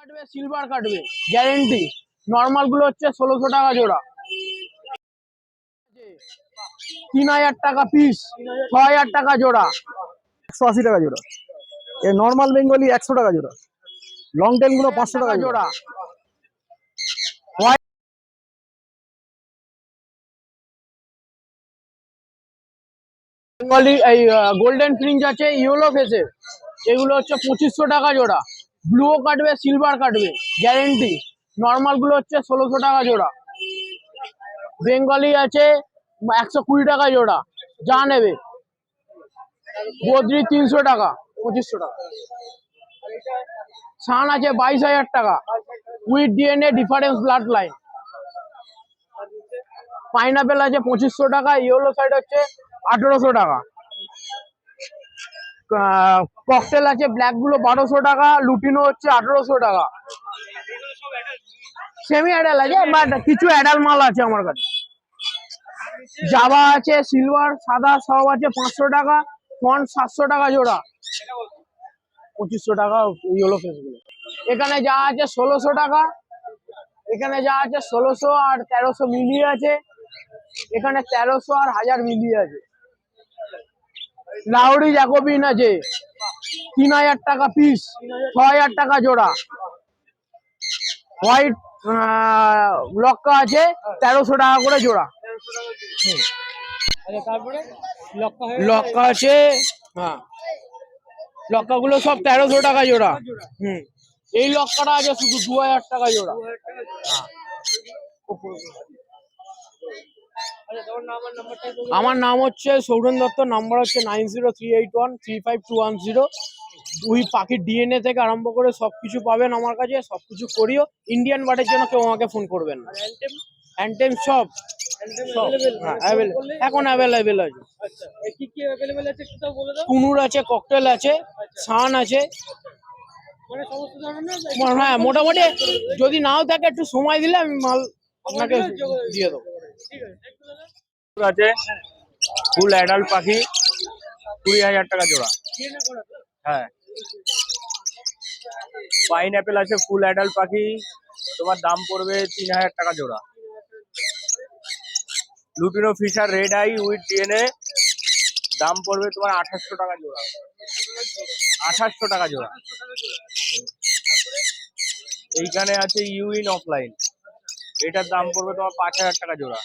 কাটবে সিলভার কাটবে গ্যারেন্টি নর্মালগুলো হচ্ছে ষোলোশো টাকা জোড়া। তিন হাজার টাকা পিস ছ হাজার টাকা জোড়া। একশো আশি টাকা জোড়া। এ নর্মাল বেঙ্গলি একশো টাকা জোড়া। লং টেনগুলো পাঁচশো টাকা জোড়া। জোড়া। বেঙ্গলি এই গোল্ডেন ফ্রিঞ্জ আছে ইয়েলো ফেসের এগুলো হচ্ছে পঁচিশশো টাকা জোড়া। ব্লুও কাটবে, সিলভার কাটবে গ্যারেন্টি নর্মালগুলো হচ্ছে ষোলোশো টাকা জোড়া। বেঙ্গলি আছে একশো কুড়ি টাকা জোড়া। যা নেবে। বদ্রি তিনশো টাকা, পঁচিশশো টাকা। সান আছে বাইশ হাজার টাকা। With DNA difference blood line pineapple আছে পঁচিশশো টাকা ইয়েলো সাইড হচ্ছে আঠেরোশো টাকা। ককটেল আছে ব্ল্যাকগুলো বারোশো টাকা, লুটিনো হচ্ছে আঠেরোশো টাকা। সেমি অ্যাডাল আছে বাট কিছু অ্যাডাল মাল আছে আমার কাছে। জাভা আছে সিলভার সাদা সব আছে, পাঁচশো টাকা ফন্ট সাতশো টাকা জোড়া। পঁচিশশো টাকা ইয়েলো ফেসগুলো এখানে যা আছে ষোলোশো টাকা। এখানে যা আছে ষোলোশো আর তেরোশো মিলিয়ে আছে। এখানে তেরোশো আর হাজার মিলিয়ে আছে। লাউরি জ্যাকোবিন আছে। তিন হাজার টাকা পিস ছ হাজার টাকা জোড়া। হোয়াইট লক্কা আছে, তেরোশো টাকা করে জোড়া। লক্কা আছে হ্যাঁ। লক্কা গুলো সব তেরোশো টাকা জোড়া। হুম এই লক্কাটা আছে শুধু দু হাজার টাকা জোড়া। আমার নাম হচ্ছে সৌরন দত্ত নাম্বার হচ্ছে nine zero three eight one three five two one zero ওই পাখির ডিএনএ থেকে আরম্ভ করে সবকিছু পাবেন আমার কাছে সবকিছু করিও। ইন্ডিয়ান বাটের জন্য কেউ আমাকে ফোন করবেন না। অ্যান্টেম সব। সব, হ্যাঁ, এখন অ্যাভেলেবেল আছে। কুনুর আছে ককটেল আছে সান আছে। হ্যাঁ মোটামুটি যদি নাও থাকে একটু সময় দিলে আমি মাল আপনাকে দিয়ে দেবো। আছে। ফুল অ্যাডাল্ট পাখি, কুড়ি হাজার টাকা জোড়া। হ্যাঁ। পাইন অ্যাপেল আছে ফুল অ্যাডাল্ট পাখি, তোমার দাম পড়বে তিন হাজার টাকা জোড়া। Lutino fischer red eye with DNA দাম পড়বে তোমার আঠাশশো টাকা জোড়া। আঠাশশো টাকা জোড়া। এইখানে আছে ইউইন অফলাইন এটার দাম পড়বে তোমার পাঁচ হাজার টাকা জোড়া।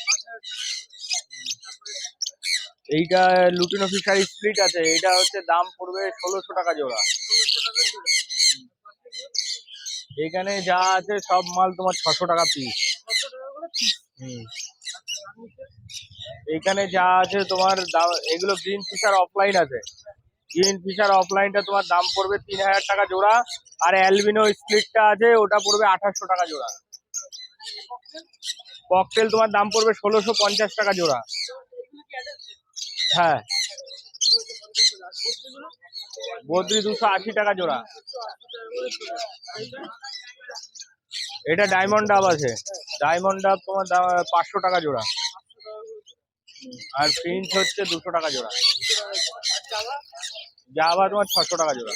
এইটা লুটিনো ফিশারি স্প্লিট আছে এটা হচ্ছে দাম পড়বে ষোলোশো টাকা জোড়া। এখানে যা আছে সব মাল তোমার ছশো টাকা পিস এখানে যা আছে তোমার দাম, এগুলো গ্রিন ফিশার অফলাইন আছে। গ্রিন ফিশার অফলাইনটা তোমার দাম পড়বে তিন হাজার টাকা জোড়া, আর অ্যালবিনো স্প্লিটটা আছে, ওটা পড়বে আঠাশশো টাকা জোড়া। ককটেল তোমার দাম পড়বে ষোলোশো পঞ্চাশ টাকা জোড়া। হ্যাঁ। বদ্রি দুশো আশি টাকা জোড়া। এটা ডায়মন্ড ডাব আছে। ডায়মন্ড ডাব তোমার পাঁচশো টাকা জোড়া। আর প্রিন্স হচ্ছে দুশো টাকা জোড়া। জাভা তোমার ছশো টাকা জোড়া।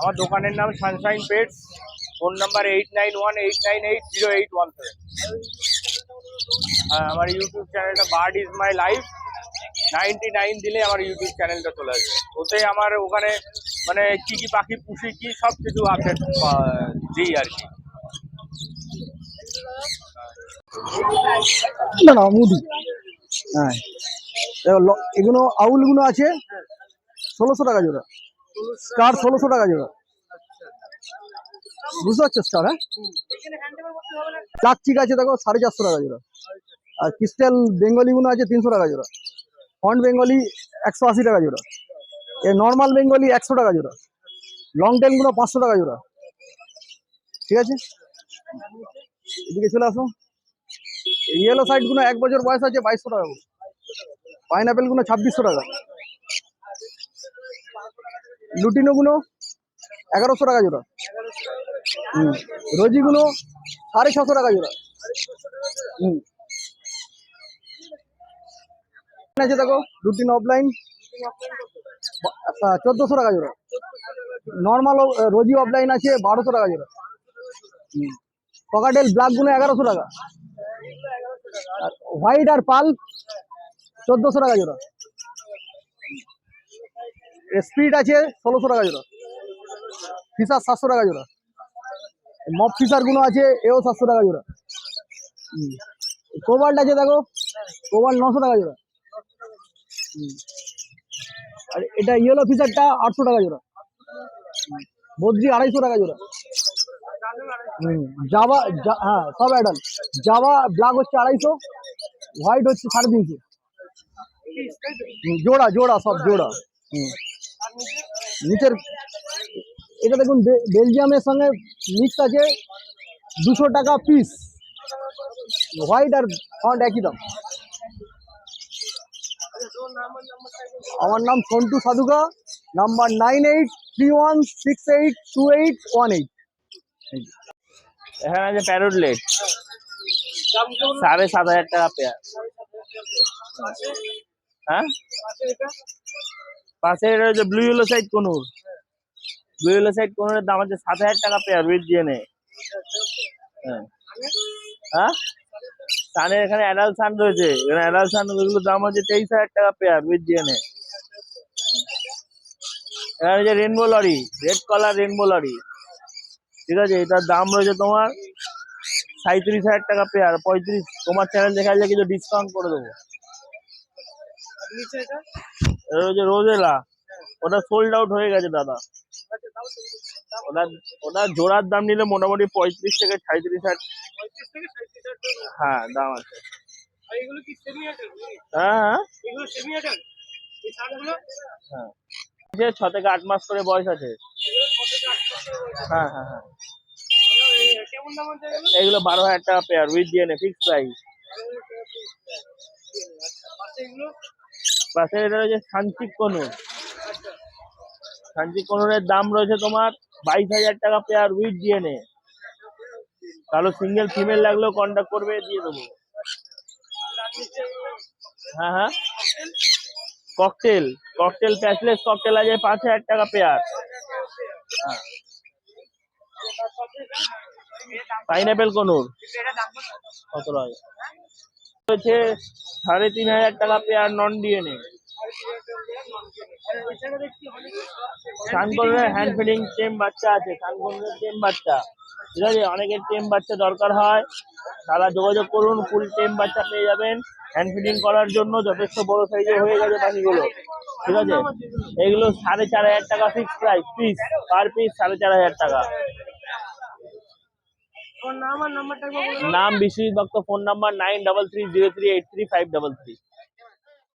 আমার দোকানের নাম sunshine pets phone number eight nine one eight nine eight zero eight one seven. হ্যাঁ আমার ইউটিউব চ্যানেলটা bird is my life. Ninety nine দিলে আমার ইউটিউব চ্যানেলটা চলে আসবে। ওতে আমার ওখানে মানে কি কি পাখি, পুষি, কি সব কিছু আপডেট দিই আর কি। না হ্যাঁ। এগুলো আউলগুলো আছে ষোলোশো টাকা জোড়া। স্টার ষোলোশো টাকা জোড়া? বুঝতে পারছ স্টার হ্যাঁ? চাকচিক আছে, দেখো, সাড়ে চারশো টাকা জোড়া। আর ক্রিস্টাল বেঙ্গলিগুলো আছে তিনশো টাকা জোড়া। ফন্ট বেঙ্গলি একশো আশি টাকা জোড়া। এ নর্মাল বেঙ্গলি একশো টাকা জোড়া। লং টেনগুলো পাঁচশো টাকা জোড়া। ঠিক আছে? এদিকে চলে আসো। ইয়েলো সাইডগুলো এক বছর বয়স আছে বাইশশো টাকা। পাইনাপেলগুলো ছাব্বিশশো টাকা। লুটিনোগুলো এগারোশো টাকা জোড়া। রোজিগুলো সাড়ে ছশো টাকা জোড়া। হুম। আছে দেখো লুটিন অফলাইন চোদ্দোশো টাকা জোড়া। নর্মাল রোজি অফলাইন আছে বারোশো টাকা জোড়া। পকাটেল ব্ল্যাকগুলো এগারোশো টাকা। হোয়াইট আর পাল চোদ্দশো টাকা জোড়া। স্পিড আছে ষোলোশো টাকা জোড়া। ফিসার সাতশো টাকা জোড়া। মপ ফিসারগুলো আছে, এও সাতশো টাকা জোড়া। কোবাল্ট আছে দেখো কোবাল্ট নশো টাকা জোড়া। আর এটা ইয়েলো ফিসারটা আটশো টাকা জোড়া। বদ্রি আড়াইশো টাকা জোড়া। হুম জাভা জা- হ্যাঁ সব অ্যাডাল জাভা ব্ল্যাক হচ্ছে আড়াইশো হোয়াইট হচ্ছে সাড়ে তিনশো। জোড়া জোড়া, সব জোড়া। নিচের এটা দেখুন বেলজিয়ামের সঙ্গে মিক্স আছে দুশো টাকা পিস হোয়াইট আর ফন্ট একই দাম। আমার নাম Santu Sadhuka number nine eight three one six eight two eight one eight এখানে আছে প্যারোটলেট। সাড়ে সাত হাজার টাকা পেয়ার হ্যাঁ? পাশে এটা হচ্ছে blue yellow side conure. Blue side কোনুরের দাম হচ্ছে সাত হাজার টাকা পেয়ার উইথ জিএনএ হ্যাঁ। হ্যাঁ? সানের এখানে অ্যাডাল সান রয়েছে। এখানে অ্যাডাল সান ওইগুলোর দাম হচ্ছে তেইশ হাজার টাকা পেয়ার উইথ জিএনএ এখানে যে rainbow lory red colour rainbow lory ঠিক আছে? এটার দাম রয়েছে তোমার সাঁত্রিশ হাজার টাকা পেয়ার পঁয়ত্রিশ তোমার চ্যানেল দেখা যায় কিছু ডিসকাউন্ট করে দেবো। রোজেলা ওটা সোল্ড আউট হয়ে গেছে দাদা। ওটা ওটা জোড়ার দাম নিলে মোটামুটি পঁয়ত্রিশ থেকে সাঁত্রিশ হাজার। হ্যাঁ দাম আছে। হ্যাঁ হ্যাঁ। হ্যাঁ। ছ থেকে আট মাস করে বয়স আছে। হ্যাঁ হ্যাঁ হ্যাঁ। এগুলো বারো হাজার টাকা pair with DNA fix price পাশে এটা রয়েছে সানচিক কনুর কনুরের দাম রয়েছে তোমার বাইশ হাজার টাকা পেয়ার উইথ ডিএনএ কারও সিঙ্গেল ফিমেল লাগলেও কন্ট্যাক্ট করবে, দিয়ে দেবো। হ্যাঁ হ্যাঁ। ককটেল ককটেল প্যাচলেস ককটেল আছে, পাঁচ হাজার টাকা পেয়ার হ্যাঁ। পাইনাপেল কনুর কত লাগে হচ্ছে সাড়ে তিন হাজার টাকা পেয়ার নন ডিএনএ সানকনের হ্যান্ড ফিডিং টেম বাচ্চা আছে সানকনের টেম বাচ্চা। ঠিক আছে? অনেকের টেম বাচ্চা দরকার হয়। তারা যোগাযোগ করুন ফুল টেম বাচ্চা পেয়ে যাবেন। হ্যান্ড ফিডিং করার জন্য যথেষ্ট বড় সাইজের হয়ে গেছে পাখিগুলো। ঠিক আছে? এগুলো সাড়ে চার হাজার টাকা fix price piece per piece সাড়ে চার হাজার টাকা। নাম Biswajit Bhakta phone number nine double three zero three eight three five double three.